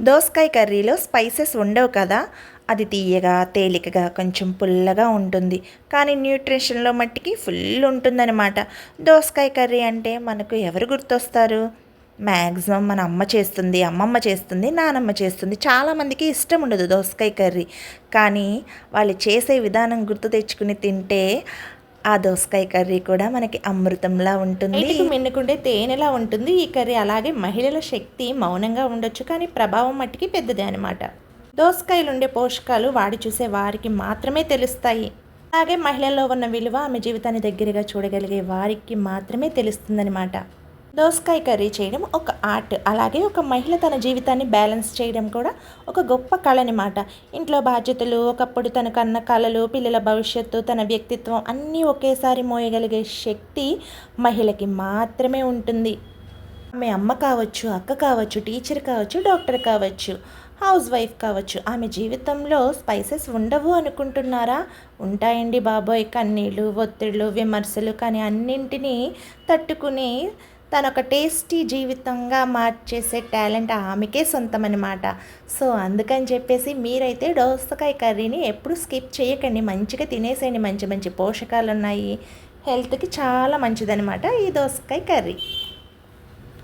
దోసకాయ కర్రీలో స్పైసెస్ ఉండవు కదా. అది తీయగా తేలికగా కొంచెం పుల్లగా ఉంటుంది. కానీ న్యూట్రిషన్లో మట్టికి ఫుల్ ఉంటుందన్నమాట. దోసకాయ కర్రీ అంటే మనకు ఎవరు గుర్తొస్తారు? మ్యాక్సిమం మన అమ్మ చేస్తుంది అమ్మమ్మ చేస్తుంది నానమ్మ చేస్తుంది. చాలామందికి ఇష్టం ఉండదు దోసకాయ కర్రీ. కానీ వాళ్ళు చేసే విధానం గుర్తు తెచ్చుకుని తింటే ఆ దోసకాయ కర్రీ కూడా మనకి అమృతంలా ఉంటుంది. బయటకు మిన్నుకుంటే తేనెలా ఉంటుంది? ఈ కర్రీ అలాగే మహిళల శక్తి మౌనంగా ఉండొచ్చు కానీ ప్రభావం మట్టికి పెద్దదే అనమాట దోసకాయలు ఉండే పోషకాలు వాడి చూసే వారికి మాత్రమే తెలుస్తాయి. అలాగే మహిళల్లో ఉన్న విలువ ఆమె జీవితాన్ని దగ్గరగా చూడగలిగే వారికి మాత్రమే తెలుస్తుందనమాట దోసకాయ కర్రీ చేయడం ఒక ఆర్ట్. అలాగే ఒక మహిళ తన జీవితాన్ని బ్యాలెన్స్ చేయడం కూడా ఒక గొప్ప కళ అనమాట ఇంట్లో బాధ్యతలు ఒకప్పుడు తన కన్న కళలు పిల్లల భవిష్యత్తు తన వ్యక్తిత్వం అన్నీ ఒకేసారి మోయగలిగే శక్తి మహిళకి మాత్రమే ఉంటుంది. ఆమె అమ్మ కావచ్చు అక్క కావచ్చు టీచర్ కావచ్చు డాక్టర్ కావచ్చు హౌస్ వైఫ్ కావచ్చు ఆమె జీవితంలో స్పైసెస్ ఉండవు అనుకుంటున్నారా? ఉంటాయండి బాబోయ్. కన్నీళ్ళు ఒత్తిళ్ళు విమర్శలు కానీ అన్నింటినీ తట్టుకుని తన ఒక టేస్టీ జీవితంగా మార్చేసే టాలెంట్ ఆమెకే సొంతం అనమాట సో అందుకని చెప్పేసి మీరైతే దోసకాయ కర్రీని ఎప్పుడు స్కిప్ చేయకండి. మంచిగా తినేసేయండి. మంచి మంచి పోషకాలు ఉన్నాయి హెల్త్కి చాలా మంచిదనమాట ఈ దోసకాయ కర్రీ.